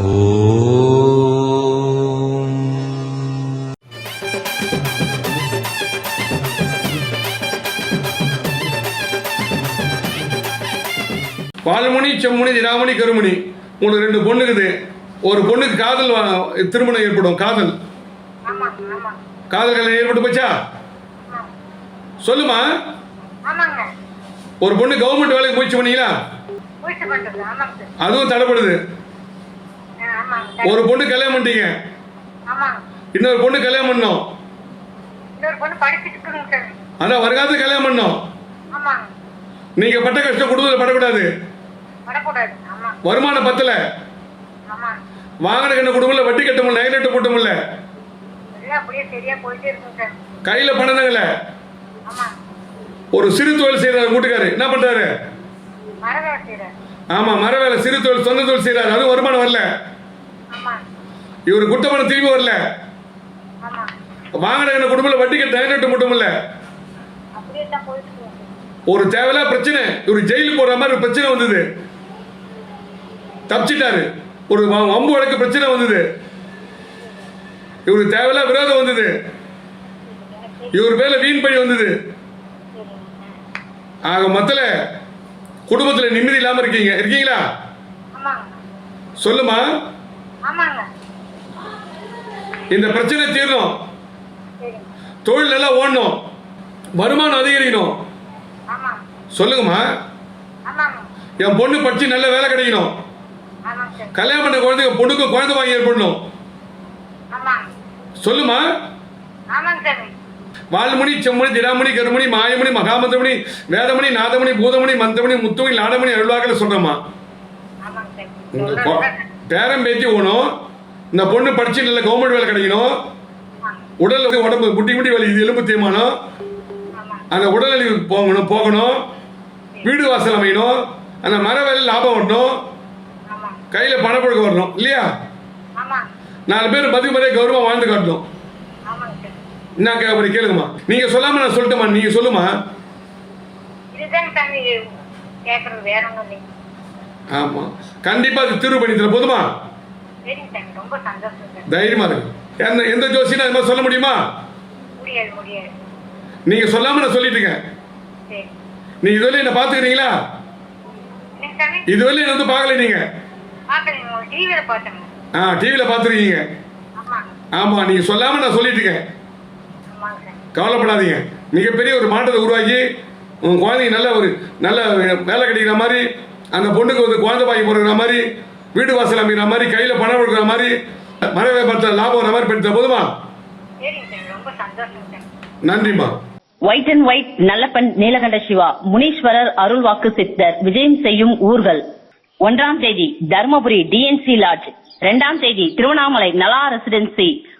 பால்மணி செம்மணி திராமணி கருமணி. உங்களுக்கு ரெண்டு பொண்ணுக்குது. ஒரு பொண்ணுக்கு காதல் திருமணம் ஏற்படும். காதல். காதல் கல்யாணம் ஏற்பட்டு போச்சா? சொல்லுமா. ஒரு பொண்ணு கவர்மெண்ட் வேலைக்கு முயற்சி பண்ணீங்களா? அதுவும் தடைப்படுது ஒரு பொண்ணு கல்யாணம் பண்ணிட்டீங்க. ஆமாங்க இன்னொரு பொண்ணு கல்யாணம் பண்ணோம். இன்னொரு பொண்ணு படிச்சுட்டு இருக்குங்க சார். அதான் வருங்காலத்து கல்யாணம் பண்ணோம். நீங்க பட்ட கஷ்டம் குடும்பத்தில் படக்கூடாது. வருமானம் பத்தல. வாங்கின கண்ண குடும்பம் வட்டி கட்ட முடியல நகை நட்டு போட்ட முடியல கையில ஆமாங்க ஒரு சிறு தொழில் செய்யறாரு வீட்டுக்காரு. என்ன பண்றாரு? ஆமா மர வேலை சிறு தொழில் சொந்த தொழில் செய்யறாரு அதுவும் வருமானம் வரல. இவர் குட்ட பணம் திரும்பி வரல. வாங்கின கண்ண குடும்பத்தில் வட்டி கட்ட நகை நட்டு போட்ட முடியல அப்படியே தான் போயிட்டு இருக்குங்க சார் ஒரு தேவையில்லா பிரச்சனை. இவர் ஜெயிலுக்கு போற மாதிரி ஒரு பிரச்சனை வந்தது. தப்பிச்சிட்டாரு. ஒரு வம்பு வழக்கு பிரச்சனை வந்தது. இவருக்கு தேவையில்லா விரோதம் வந்தது. இவர் மேல வீண் பழி வந்தது. ஆக மொத்தல குடும்பத்துல நிம்மதி இல்லாம இருக்கீங்க. இருக்கீங்களா? சொல்லுமா? இந்த பிரச்சனை தீரணும். தொழில் நல்லா ஓடணும். வருமானம் அதிகரிக்கணும். சொல்லுங்கம்மா. என் பொண்ணு படிச்சு நல்ல வேலை கிடைக்கணும். கல்யாணம் பண்ண குழந்தைங்க பொண்ணுக்கு குழந்தை வாங்கி ஏற்படணும். சொல்லுமா. வால்மணி செம்மணி திராமணி கருமணி மாயமணி மகாமந்திரமணி வேதமணி நாதமணி பூதமணி மந்திரமணி முத்துமணி நாடமணி அருள்வாக்கில் சொல்றேம்மா. பேரம் பேத்தி போகணும் இந்த பொண்ணு படிச்சு நல்ல கவர்மெண்ட் வேலை கிடைக்கணும். உடல் உடம்பு குட்டி குட்டி வலி இது எலும்பு தீர்மானம் அந்த உடல்நிலை போகணும் போகணும். வீடு வாசல் அமையணும். அந்த மர வேலை லாபம் வரணும். கையில் பணப்பொழுக்க வரணும் இல்லையா? நாலு பேர் மதிய முறையே கௌரவமாக வாழ்ந்து காட்டணும். ஆமாங்க கே என்ன கேளுங்கம்மா. நீங்க சொல்லாம நான் சொல்லட்டுமா நீங்க சொல்லுமா இதுதாங்க சாமி கேட்கறது வேற ஒன்றும் இல்லைங்க ஆமா. கண்டிப்பா அது தீர்வு பண்ணி தர போதுமா? தைரியமா இருக்கு எந்த எந்த ஜோசியும் அது மாதிரி சொல்ல முடியுமா? நீங்க சொல்லாம நான் சொல்லிட்டுங்க நீங்க இதுவரை என்ன பாத்துக்கிறீங்களா இதுவரை வந்து பார்க்கல நீங்க. ஆ டிவியில பாத்துருக்கீங்க ஆமா நீங்க சொல்லாம நான் சொல்லிட்டுங்க கவலைப்படாதீங்க. மிகப்பெரிய ஒரு மாற்றத்தை உருவாக்கி உங்க குழந்தைங்க நல்ல ஒரு நல்ல வேலை கிடைக்கிற மாதிரி அந்த பொண்ணுக்கு வந்து குழந்தை பாக்கி போடுற மாதிரி வீடு வாசல் அமைக்கிற மாதிரி கையில பணம் கொடுக்குற மாதிரி மர வியாபாரத்தில் லாபம் வர மாதிரி பண்ணி தர போதுமா? நன்றிம்மா. White and white Nallappan Neelakanta Siva Muneeswarar அருள்வாக்கு சித்தர் விஜயம் செய்யும் ஊர்கள். ஒன்றாம் தேதி தர்மபுரி டிஎன்சி லாட்ஜ் இரண்டாம் தேதி திருவண்ணாமலை நலா ரெசிடென்சி